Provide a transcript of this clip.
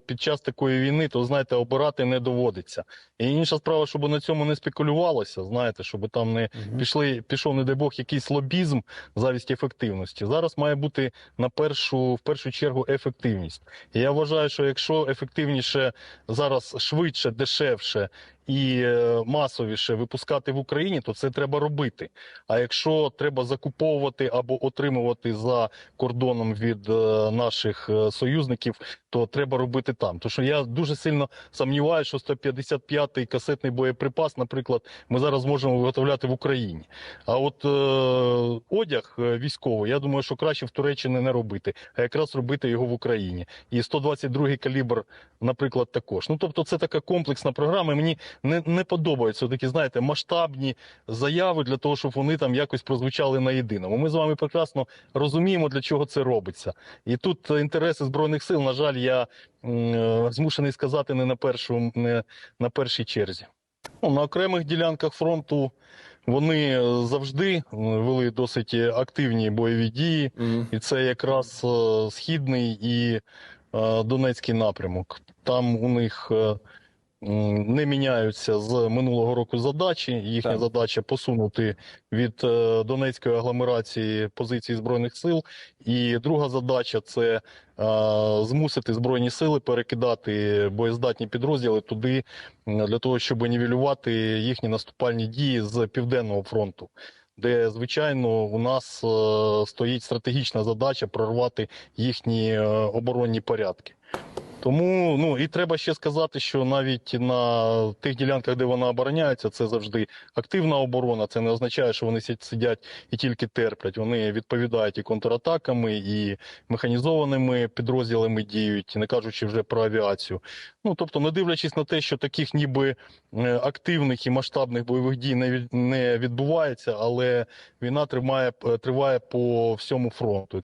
під час такої війни, то знаєте, обирати не доводиться. І інша справа, щоб на цьому не спекулювалося, знаєте, щоб там не пішли, пішов, не дай Бог, якийсь лобізм завість ефективності. Зараз має бути на першу, в першу чергу ефективність. І я вважаю, що якщо ефективніше зараз швидше, дешевше і е, масовіше випускати в Україні, то це треба робити. А якщо треба закуповувати або отримувати за кордоном від е, наших е, союзників, то треба робити там. Тому що я дуже сильно сумніваюся, що 155-й касетний боєприпас, наприклад, ми зараз можемо виготовляти в Україні. А от е, одяг військовий, я думаю, що краще в Туреччині не робити, а якраз робити його в Україні. І 122-й калібр, наприклад, також. Ну тобто, це така комплексна програма. Мені не, не подобаються такі, знаєте, масштабні заяви для того, щоб вони там якось прозвучали на єдиному. Ми з вами прекрасно розуміємо, для чого це робиться. І тут інтереси збройних сил, на жаль, я е, змушений сказати, не на першу, не на першій черзі. Ну, на окремих ділянках фронту вони е, завжди вели досить активні бойові дії, Мгм. і це якраз е, східний і е, Донецький напрямок. Там у них е, не міняються з минулого року задачі. Їхня Так. задача посунути від е, Донецької агломерації позиції збройних сил. І друга задача це е, змусити збройні сили перекидати боєздатні підрозділи туди для того, щоб нівелювати їхні наступальні дії з південного фронту. Де звичайно у нас е, стоїть стратегічна задача прорвати їхні е, оборонні порядки. Тому ну і треба ще сказати, що навіть на тих ділянках, де вона обороняється, це завжди активна оборона. Це не означає, що вони сидять- і тільки терплять. Вони відповідають і контратаками, і механізованими підрозділами діють, не кажучи вже про авіацію. Ну тобто, не дивлячись на те, що таких ніби е, активних і масштабних бойових дій не не відбувається, але війна тримає триває по всьому фронту.